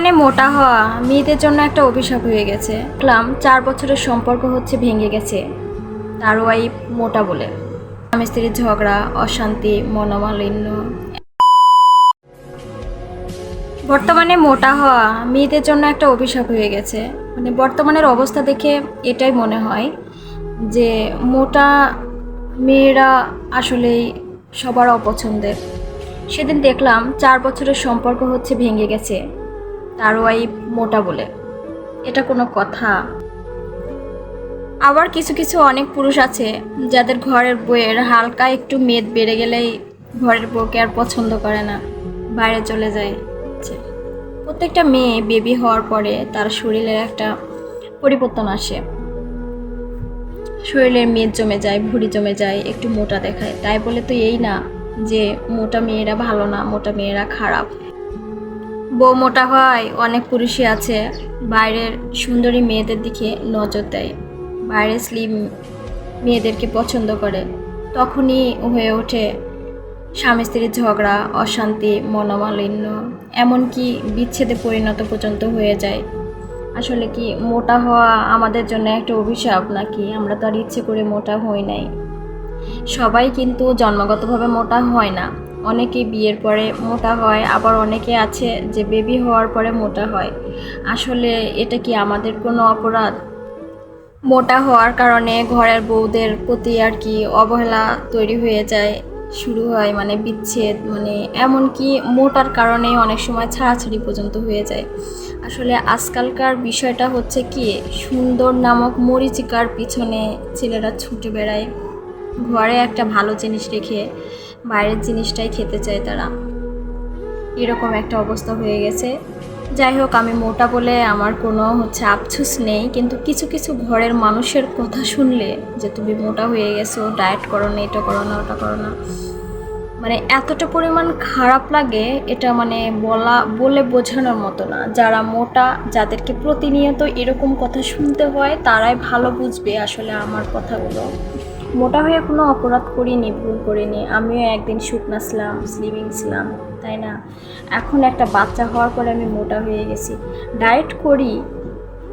মানে মোটা হওয়া, মেয়েদের জন্য একটা অভিশাপ হয়ে গেছে। দেখলাম চার বছরের সম্পর্ক হচ্ছে ভেঙে গেছে। তার ওয়াইফ মোটা বলে। স্বামী স্ত্রীর ঝগড়া, অশান্তি, মনোমালিন্য। বর্তমানে মোটা হওয়া, মেয়েদের জন্য একটা অভিশাপ হয়ে গেছে। মানে বর্তমানের অবস্থা দেখে এটাই মনে হয় যে মোটা মেয়েরা আসলেই সবার অপছন্দের। সেদিন দেখলাম চার বছরের সম্পর্ক হচ্ছে ভেঙে গেছে। তার ওয়াইফ মোটা বলে। এটা কোনো কথা। আবার কিছু কিছু অনেক পুরুষ আছে যাদের ঘরের বইয়ের হালকা একটু মেদ বেড়ে গেলেই ঘরের বউকে আর পছন্দ করে না, বাইরে চলে যায়। প্রত্যেকটা মেয়ে বেবি হওয়ার পরে তার শরীরের একটা পরিবর্তন আসে। শরীরের মেদ জমে যায়, ভুঁড়ি জমে যায়, একটু মোটা দেখায়। তাই বলে তো এই না যে মোটা মেয়েরা ভালো না, মোটা মেয়েরা খারাপ। বউ মোটা হয় অনেক পুরুষই আছে। বাইরের সুন্দরী মেয়েদের দিকে নজর দেয়। বাইরের স্লিম মেয়েদেরকে পছন্দ করে। তখনই হয়ে ওঠে স্বামী স্ত্রীর ঝগড়া, অশান্তি, মনোমালিন্য, এমনকি বিচ্ছেদে পরিণত পর্যন্ত হয়ে যায়। আসলে কি মোটা হওয়া আমাদের জন্য একটা অভিশাপ নাকি? আমরা তো আর ইচ্ছে করে মোটা হই নাই। সবাই কিন্তু জন্মগতভাবে মোটা হয় না। অনেকে বিয়ের পরে মোটা হয়, আবার অনেকে আছে যে বেবি হওয়ার পরে মোটা হয়। আসলে এটা কি আমাদের কোনো অপরাধ? মোটা হওয়ার কারণে ঘরের বউদের প্রতি আর কি অবহেলা তৈরি হয়ে যায়, শুরু হয় মানে বিচ্ছেদ মানে এমনকি মোটার কারণে অনেক সময় ছাড়াছাড়ি পর্যন্ত হয়ে যায়। আসলে আজকালকার বিষয়টা হচ্ছে কি, সুন্দর নামক মরিচিকার পিছনে ছেলেরা ছুটে বেড়ায়। ঘরে একটা ভালো জিনিস রেখে বাইরের জিনিসটাই খেতে চায় তারা। এরকম একটা অবস্থা হয়ে গেছে। যাই হোক, আমি মোটা বলে আমার কোনো হচ্ছে আফসোস নেই, কিন্তু কিছু কিছু ঘরের মানুষের কথা শুনলে যে তুমি মোটা হয়ে গেছো ডায়েট করো না, এটা করো না, ওটা করো না মানে এতটা পরিমাণ খারাপ লাগে এটা মানে বলা, বলে বোঝানোর মতো না। যারা মোটা, যাদেরকে প্রতিনিয়ত এরকম কথা শুনতে হয়, তারাই ভালো বুঝবে আসলে আমার কথাগুলো। মোটা হয়ে কোনো অপরাধ করিনি, ভুল করিনি। আমিও একদিন শুকনা ছিলাম স্লিমিং ছিলাম, তাই না? এখন একটা বাচ্চা হওয়ার পরে আমি মোটা হয়ে গেছি। ডায়েট করি।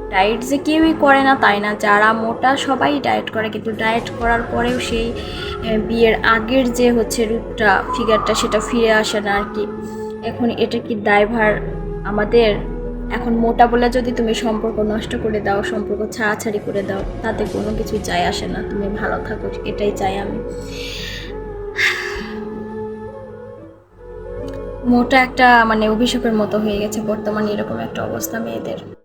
ডায়েট যে কেউই করে না, তাই না? যারা মোটা, সবাই ডায়েট করে, কিন্তু ডায়েট করার পরেও সেই বিয়ের আগের যে হচ্ছে রূপটা ফিগারটা সেটা ফিরে আসে না আর কি। এখন এটা কি দায়ভার আমাদের? এখন মোটা বলে যদি তুমি সম্পর্ক নষ্ট করে দাও, সম্পর্ক ছাড়াছাড়ি করে দাও, তাতে কোনো কিছু চাই আসে না। তুমি ভালো থাকো, এটাই চাই আমি। মোটা একটা মানে অভিশাপের মতো হয়ে গেছে বর্তমানে এরকম একটা অবস্থা মেয়েদের।